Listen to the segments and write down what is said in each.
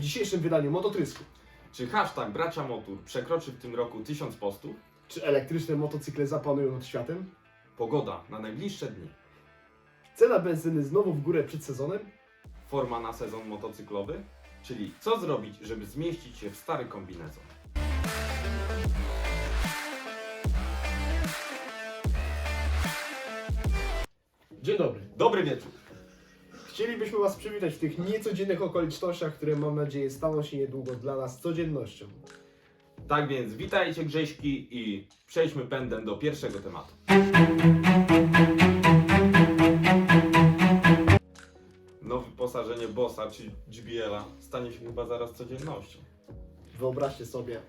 W dzisiejszym wydaniu mototrysku. Czy hashtag Bracia Motur przekroczy w tym roku 1000 postów? Czy elektryczne motocykle zapanują nad światem? Pogoda na najbliższe dni. Cena benzyny znowu w górę przed sezonem? Forma na sezon motocyklowy? Czyli co zrobić, żeby zmieścić się w stary kombinezon? Dzień dobry. Dobry wieczór. Chcielibyśmy Was przywitać w tych niecodziennych okolicznościach, które mam nadzieję staną się niedługo dla nas codziennością. Tak więc witajcie Grześki i przejdźmy pędem do pierwszego tematu. Nowe wyposażenie Bossa czy JBL-a stanie się chyba zaraz codziennością. Wyobraźcie sobie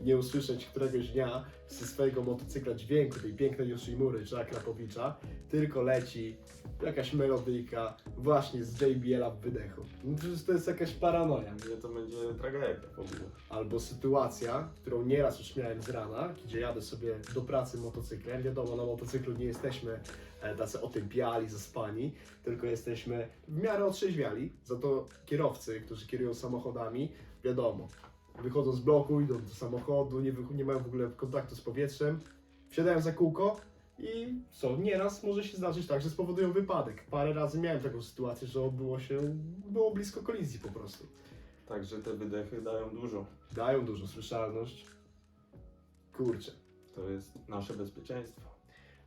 nie usłyszeć któregoś dnia ze swojego motocykla dźwięku tej pięknej Yoshimury czy Akrapowicza, tylko leci jakaś melodyjka właśnie z JBL-a w wydechu. No przecież to jest jakaś paranoja. Mnie to będzie tragedia w ogóle. Albo sytuacja, którą nieraz już miałem z rana, gdzie jadę sobie do pracy motocyklem. Wiadomo, na motocyklu nie jesteśmy e, tacy otępiali, zaspani, tylko jesteśmy w miarę otrzeźwiali. Za to kierowcy, którzy kierują samochodami, wiadomo, wychodzą z bloku, idą do samochodu, nie, nie mają w ogóle kontaktu z powietrzem, wsiadają za kółko i co, nieraz może się zdarzyć tak, że spowodują wypadek. Parę razy miałem taką sytuację, że odbyło się, było blisko kolizji po prostu. Także te wydechy dają dużo. Dają dużą słyszalność. Kurczę. To jest nasze bezpieczeństwo.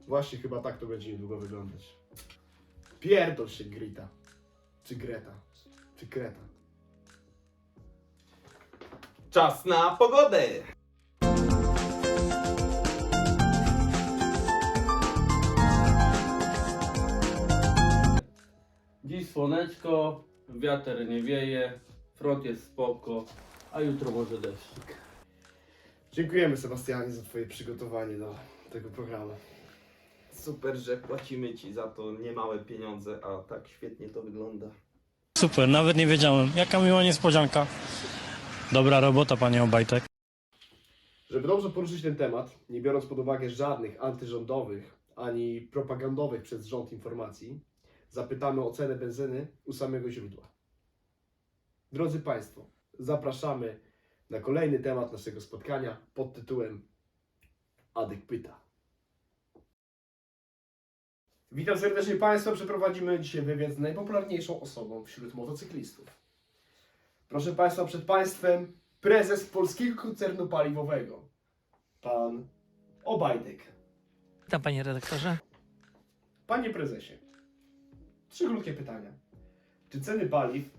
Właśnie chyba tak to będzie niedługo wyglądać. Pierdol się Grita. Czy Greta. Czy Kreta. Czas na pogodę! Dziś słoneczko, wiatr nie wieje, front jest spoko, a jutro może deszcz. Dziękujemy Sebastianie za twoje przygotowanie do tego programu. Super, że płacimy Ci za to niemałe pieniądze, a tak świetnie to wygląda. Super, nawet nie wiedziałem. Jaka miła niespodzianka. Dobra robota, panie Obajtek. Żeby dobrze poruszyć ten temat, nie biorąc pod uwagę żadnych antyrządowych ani propagandowych przez rząd informacji, zapytamy o cenę benzyny u samego źródła. Drodzy Państwo, zapraszamy na kolejny temat naszego spotkania pod tytułem Adek pyta. Witam serdecznie Państwa. Przeprowadzimy dzisiaj wywiad z najpopularniejszą osobą wśród motocyklistów. Proszę Państwa, przed Państwem prezes Polskiego Koncernu Paliwowego, pan Obajtek. Witam panie redaktorze. Panie prezesie, trzy krótkie pytania. Czy ceny paliw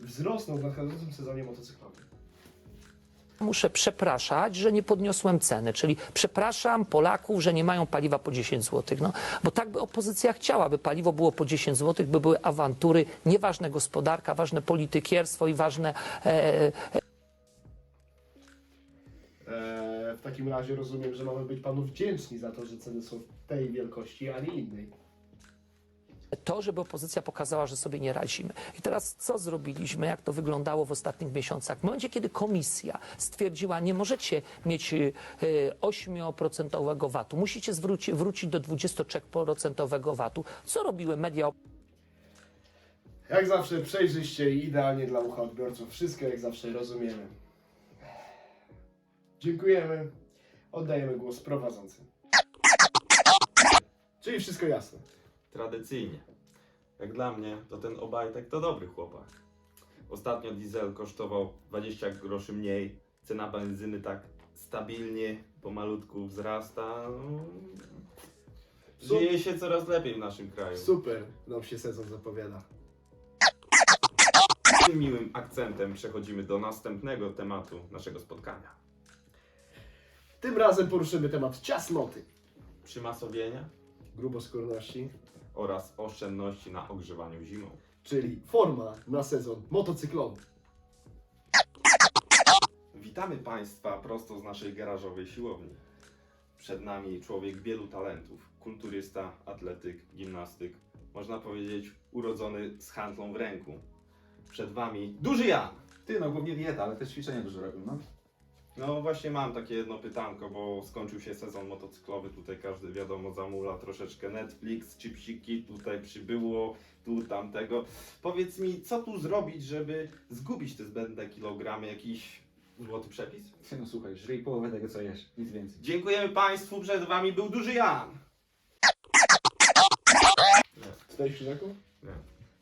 wzrosną w nadchodzącym sezonie motocyklowym? Muszę przepraszać, że nie podniosłem ceny, czyli przepraszam Polaków, że nie mają paliwa po 10 zł. No, bo tak by opozycja chciała, by paliwo było po 10 zł, by były awantury, nieważne gospodarka, ważne politykierstwo i ważne e, Eee, w takim razie rozumiem, że mamy być panu wdzięczni za to, że ceny są tej wielkości, a nie innej. To, żeby opozycja pokazała, że sobie nie radzimy. I teraz co zrobiliśmy, jak to wyglądało w ostatnich miesiącach? W momencie, kiedy komisja stwierdziła, nie możecie mieć y, y, 8% VAT-u, musicie zwróci, wrócić do 23% VAT-u. Co robiły media Jak zawsze przejrzyście i idealnie dla ucha odbiorców. Wszystko jak zawsze rozumiemy. Dziękujemy. Oddajemy głos prowadzącym. Czyli wszystko jasne. Tradycyjnie. Jak dla mnie, to ten Obajtek to dobry chłopak. Ostatnio diesel kosztował 20 groszy mniej, cena benzyny tak stabilnie, pomalutku wzrasta. No, Żyje się coraz lepiej w naszym kraju. Super nam się sezon zapowiada. Tym miłym akcentem przechodzimy do następnego tematu naszego spotkania. Tym razem poruszymy temat ciasnoty, Przymasowienia gruboskórności, oraz oszczędności na ogrzewaniu zimą. czyli forma na sezon motocyklowy. Witamy Państwa prosto z naszej garażowej siłowni. Przed nami człowiek wielu talentów. Kulturysta, atletyk, gimnastyk. Można powiedzieć urodzony z handlą w ręku. Przed Wami duży Jan. Ty, no głównie dieta, ale też ćwiczenia dużo robię, no. No właśnie mam takie jedno pytanko, bo skończył się sezon motocyklowy, tutaj każdy wiadomo zamula troszeczkę Netflix, chipsiki, tutaj przybyło, tu tamtego. Powiedz mi, co tu zrobić, żeby zgubić te zbędne kilogramy, jakiś złoty przepis? No słuchaj, żryj połowę tego co jesz, nic więcej. Dziękujemy Państwu, przed Wami był Duży Jan. Czytałeś krzyżaków? Nie.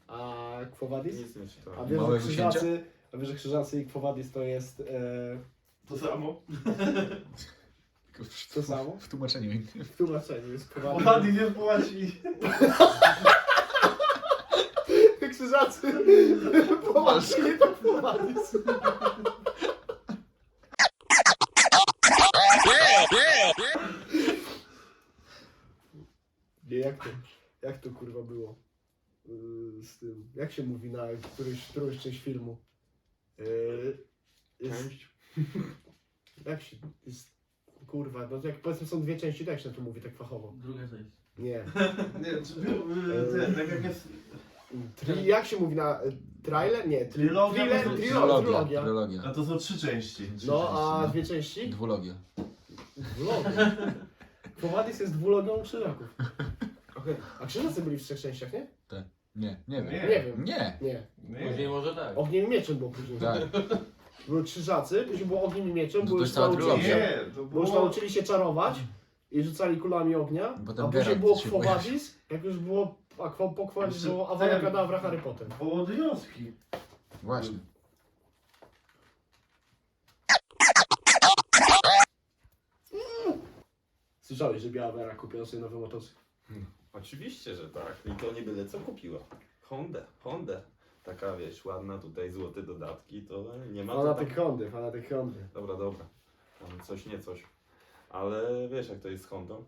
A Kwowadis? Nic nie czytałem. A wiesz, że Małe krzyżacy, a wiesz, że krzyżacy i Kwowadis to jest e, To samo? to samo? W tłumaczeniu. W tłumaczeniu jest Kwowadis. Ładnie nie płaci. Krzyżacy! Poważnie, nie to Kwowadis. Nie, jak to, jak to kurwa było? Yy, z tym, jak się mówi na którejś, którąś część filmu? Yy, jest, Część? jak się, jest, kurwa, no jak powiedzmy są dwie części, to jak się to mówi tak fachowo? Druga część. Nie. Nie, czy był, y, ten, tak jak jest Tri, jak się mówi na, y, trailer? Nie, tri, Trylogia, thriller, to- Trylogia. trylogia. A to są trzy części. Trzy No, części, a no. dwie części? Dwulogia. Dwulogią. Kwowadis jest dwulogią krzyżaków. Okej. A krzyżacy byli w trzech częściach, nie? Nie, nie wiem. Nie. Nie wiem. Nie. Nie. Później Nie. może tak. Ogniem i mieczem było później. Tak. Były krzyżacy, później było ogniem i mieczem, bo to już jest cała nauczyli trylogia. się, Nie, to bo już było... nauczyli się czarować i rzucali kulami ognia, Potem a później Geralt było się jak już było, a kwo, po Kwowadis Jeszcze było ten- Awadakadabra Harry Potter. Wołodyjowski. Właśnie. Słyszałeś, że Biała Wera kupiła sobie nowy motocykl? Oczywiście, że tak. I to nie byle co kupiła. Honda, Honda. Taka wiesz, ładna tutaj złote dodatki, to nie ma to Fanatyk tak... Hondy, fanatyk Hondy. Dobra, dobra. Tam coś nie coś. Ale wiesz jak to jest z Hondą?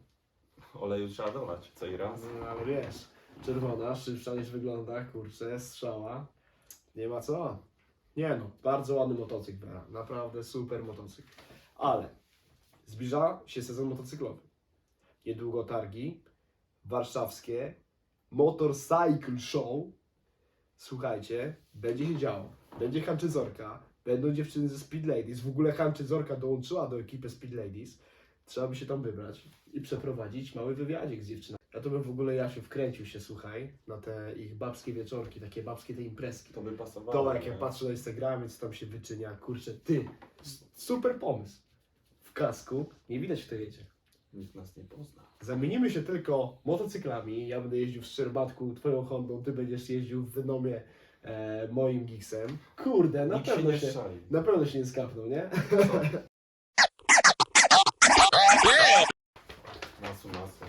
Oleju trzeba dolać co i raz. No, ale wiesz, czerwona, szybsza niż wygląda, kurczę, strzała. Nie ma co. Nie no, bardzo ładny motocykl, Vera. Naprawdę super motocykl. Ale zbliża się sezon motocyklowy. Niedługo targi warszawskie, Motorcycle Show. Słuchajcie, będzie się działo. Będzie Hanczyzorka, będą dziewczyny ze Speed Ladies. W ogóle Hanczyzorka dołączyła do ekipy Speed Ladies. Trzeba by się tam wybrać i przeprowadzić mały wywiadzik z dziewczynami. Ja to bym w ogóle ja się wkręcił się, słuchaj, na te ich babskie wieczorki, takie babskie te imprezki. To by pasowało. To jak ja nie? patrzę na Instagramie, co tam się wyczynia, kurczę, ty, s- super pomysł. W kasku, nie widać w jedzie. Nikt nas nie pozna. Zamienimy się tylko motocyklami, ja będę jeździł w Szczerbatku twoją Hondą, ty będziesz jeździł w Venomie e, moim Gixem. Kurde, na Nikt się pewno nie się, szali. na pewno się nie skapną, nie? Masu, masu.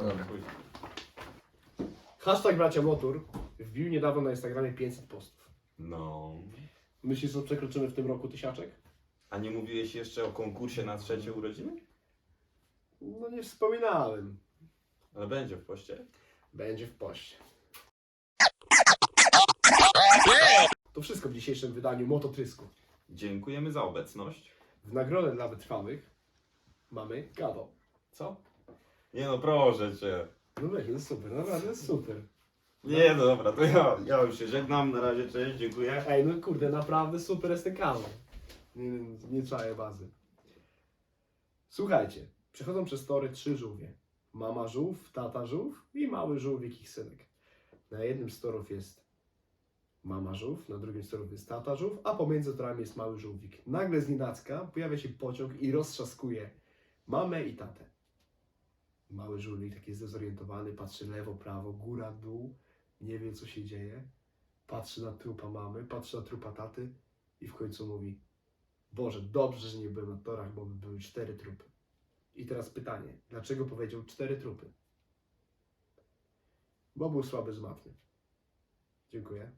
Dobra. chuj. Hashtag bracia motor wbił niedawno na Instagramie 500 postów. No. Myślisz, że przekroczymy w tym roku tysiaczek? A nie mówiłeś jeszcze o konkursie na trzecie urodziny? No nie wspominałem. Ale będzie w poście. Będzie w poście. To wszystko w dzisiejszym wydaniu Mototrysku. Dziękujemy za obecność. W nagrodę dla wytrwałych mamy kawał. Co? Nie no, proszę cię. No weź, jest super, naprawdę jest super. Nie no dobra, to ja, ja już się żegnam. Na razie, cześć, dziękuję. Ej, no kurde, naprawdę super jest ten kawał. Nie, nie, czaję bazy. Słuchajcie, przechodzą przez tory trzy żółwie. Mama żółw, tata żółw i mały żółwik ich synek. Na jednym z torów jest mama żółw, na drugim z torów jest tata żółw, a pomiędzy torami jest mały żółwik. Nagle z nienacka pojawia się pociąg i roztrzaskuje mamę i tatę. Mały żółwik taki zdezorientowany, patrzy lewo, prawo, góra, dół, nie wie co się dzieje. Patrzy na trupa mamy, patrzy na trupa taty i w końcu mówi Boże, dobrze, że nie byłem na torach, bo by były cztery trupy. I teraz pytanie, dlaczego powiedział cztery trupy? Bo był słaby zmatny. Dziękuję.